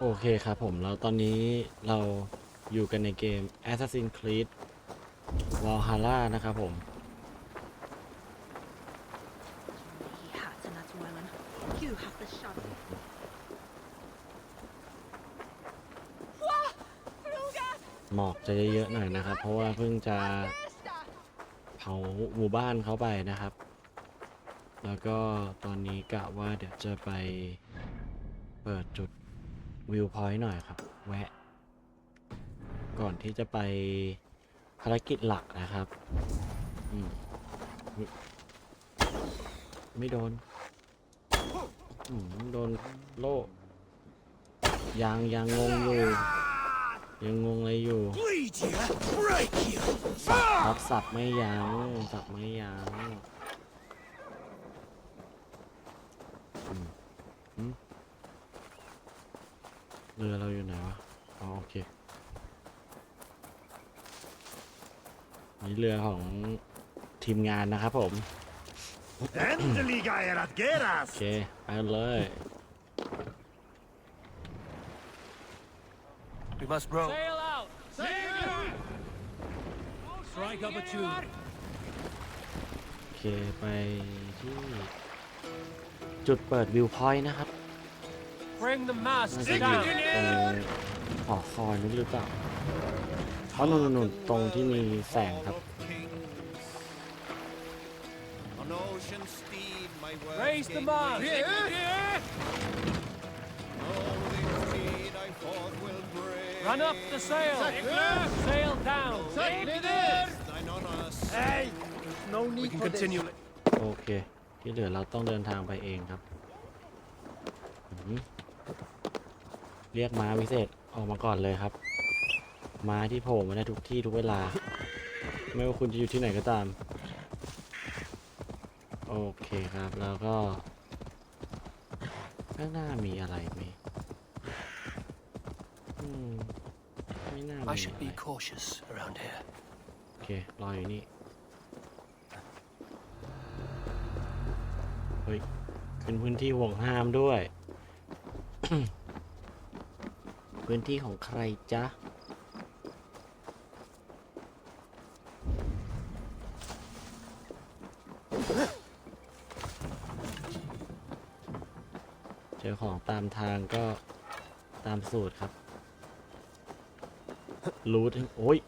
โอเคครับผมแล้วตอนนี้เราอยู่กันในเกม Assassin's Creed Valhalla นะครับผม He has and that's Wylan. You have the shot. หมอกจะเยอะๆหน่อยนะครับ เพราะว่าเพิ่งจะเผาหมู่บ้านเขาไปนะครับ แล้วก็ตอนนี้กะว่าเดี๋ยวจะไปเปิดจุด วิวพอยต์หน่อยครับ แวะ ก่อนที่จะไปภารกิจหลักนะครับอืมไม่ไม่โดนอืมโดนโล่ยังยังงงอยู่ยังงงอะไรอยู่ Bleed you, break you. สับครับสับไม่ยั้งสับไม่ยั้งอืมอืม เรือเราอยู่ไหนวะ อ๋อโอเค นี่เรือของทีมงานนะครับผม Endelig er at โอ geras. เค ไปเลย We must row. Sail out! Strike up a tune. โอเค ไปที่ จุดเปิดวิวพอยต์นะครับ Bring the น่า masts จะอยู่ down. ตรงหอคอยนู้นหรือเปล่าเพราะนู่นนู่นๆๆตรงที่มีแสงครับ On ocean steed, my word Raise the gave mast. me. Holding steed I fought will break. Run up the sail. Sail down. Thine honors. We can continue. โอเค ที่เหลือเราต้องเดินทางไปเองครับอื้อหือ เรียกม้าวิเศษออกมาก่อนเลยครับ ม้าที่โผล่มาได้ทุกที่ทุกเวลา ไม่ว่าคุณจะอยู่ที่ไหนก็ตาม โอเคครับแล้วก็ ข้างหน้ามีอะไรไหมอืมไม่น่ามี I อะ should ไร be cautious around here. โอเครออยู่นี่ เฮ้ยเป็นพื้นที่ห่วงห้ามด้วย พื้นที่ของใครจ๊ะ เจอของตามทางก็ตามสูตรครับ รูทโอ้ย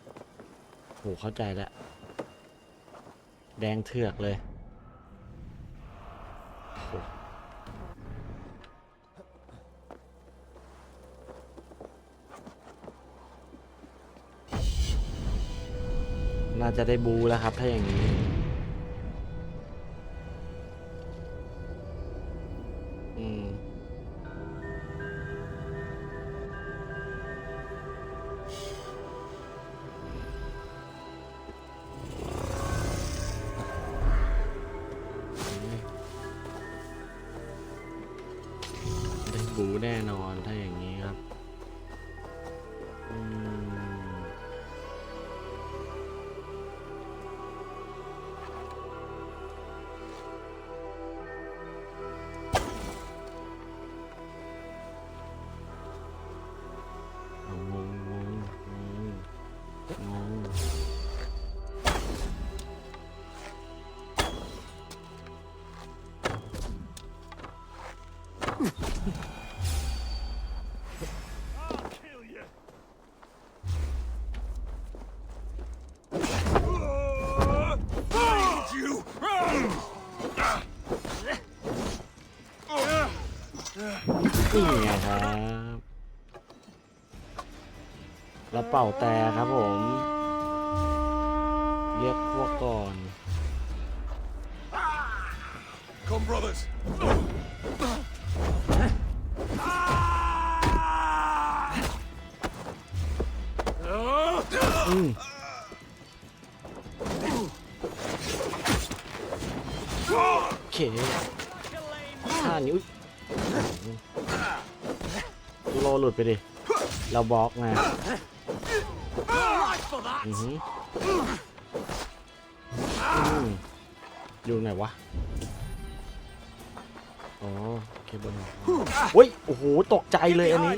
โห เข้าใจแล้ว แดงเถือกเลย จะได้บูแล้วครับ ถ้าอย่างนี้ อืม นี่ไงครับแล้วเป่าแต่ครับผม เรียกพวกก่อน Come, brothers. อืมโอเคห้านิ้ว โลหลุดไปดิ เราบล็อกไงอือหืออืมอยู่ไหนวะ อ๋อเคเบิลหอกโอ้ย โอ้โห ตกใจเลยอันนี้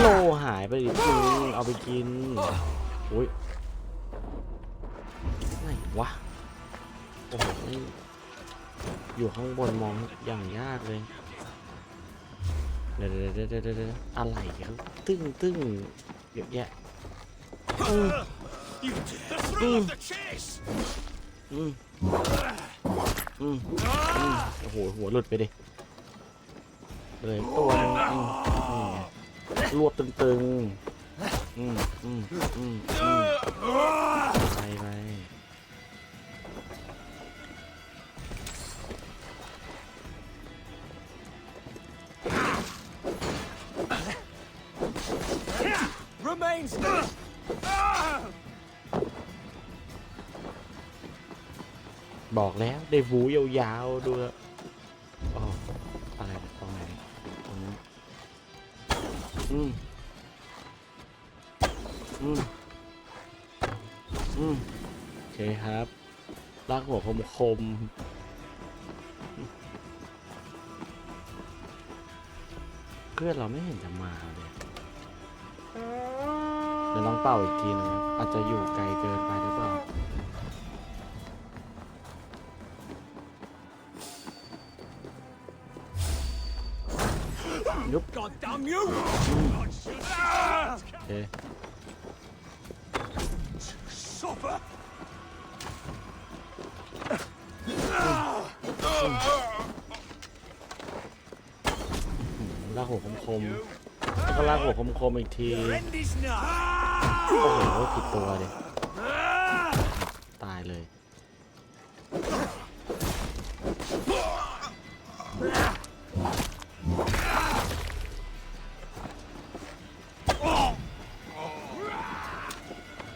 โลหายไปดิจริงเอาไปกินโอ้ยไหนวะ โอ้โห อยู่ข้างบนมองอย่างยากเลย เดี๋ยวเดี๋ยวเดี๋ยวอะไรเขาตึ้งตึ้งเยอะแยะอืมอืมอืมอืมโอ้โห หัวหลุดไปดิ เลยตัวนึงอืมนี่ไงรวบตึงๆ อืมอืมอืมอืมไปไป บอกแล้วได้บูยาวๆ ดูอ๋ออะไรเนี่ยตรงไหนตรงนี้อืมอืมอืมโอเคครับลากหัวคมคมๆเพื่อนเราไม่เห็นจะมาเลยเดี๋ยวลองเป่าอีกทีนะครับอาจจะอยู่ไกลเกินไปหรือเปล่า ยุบ God damn you! โอเค Suffer. ลากหัวคมคมๆแล้วก็ลากหัวคมคมๆอีกที End is nigh. โอ้โหผิดตัวเลย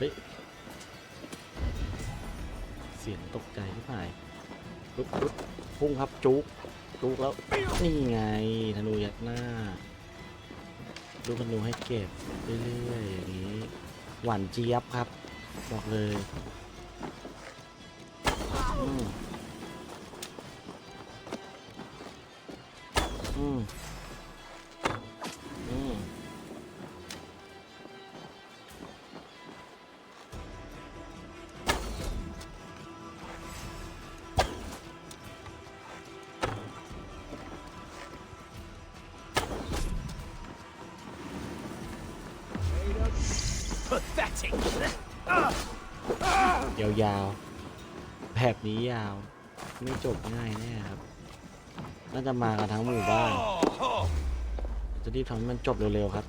เฮ้ย เสียงตกใจที่ผ่ายปุ๊บปุ๊บพุ่งครับจุกจุกแล้ว นี่ไง ธนูยัดหน้าลูธนูให้เก็บเรื่อยๆอย่างนี้ หวานเจี๊ยบครับ บอกเลยอืมอืม Pathetic. ยาวๆ แบบนี้ยาว ไม่จบง่ายแน่ครับ น่าจะมากันทั้งหมู่บ้าน Oh, จะรีบทำให้มันจบเร็วๆครับ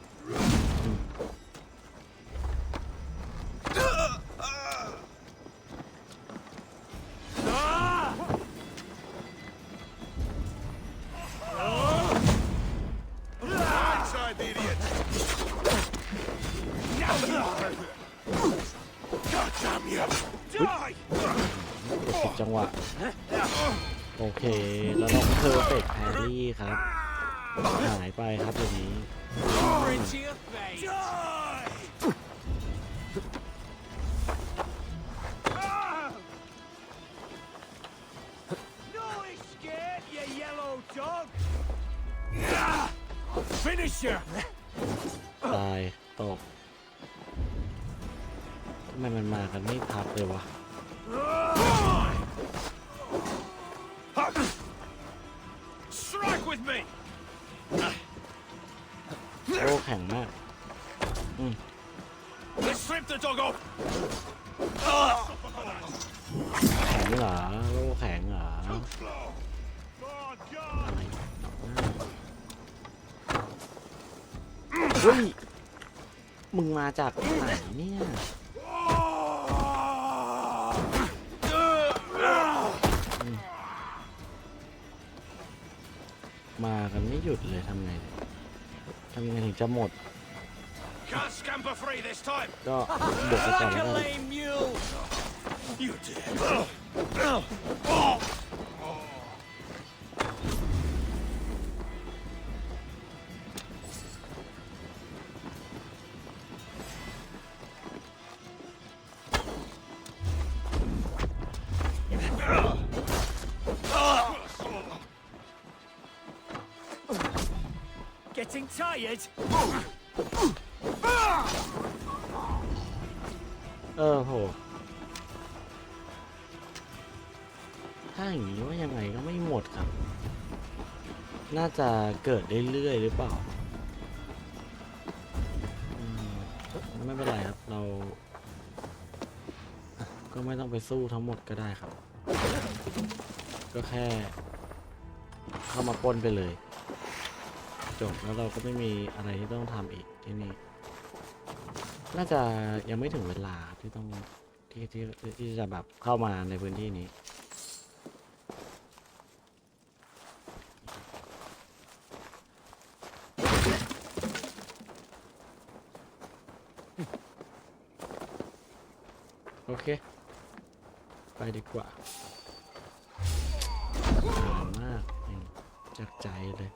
รี่ครับ หายไปครับตัวนี้ตายตกทำไมมันมากันไม่พับเลยวะ with me! โอ้แข็งมาก Let's strip the dog off! แข็งเหรอโลแข็งเหรอ Oh, God! อะไรเฮ้ย มึงมาจากไหนเนี่ย มากันไม่หยุดเลยทำไงทำไงถึงจะหมด Can't scamper free this time! ก็บวกไปก่อน Like แล้ว a กัน lame mule! You did. Getting tired? เออโห ถ้าอย่างนี้ว่ายังไงก็ไม่หมดครับ น่าจะเกิดเรื่อยๆหรือเปล่าอืมไม่เป็นไรครับ เราก็ไม่ต้องไปสู้ทั้งหมดก็ได้ครับ ก็แค่ เข้ามาปล้นไปเลย จบแล้วเราก็ไม่มีอะไรที่ต้องทำอีกที่นี่ น่าจะยังไม่ถึงเวลาที่ต้องที่ที่ที่จะแบบเข้ามาในพื้นที่นี้ โอเค ไปดีกว่าอ่านมากจริงจากใจเลย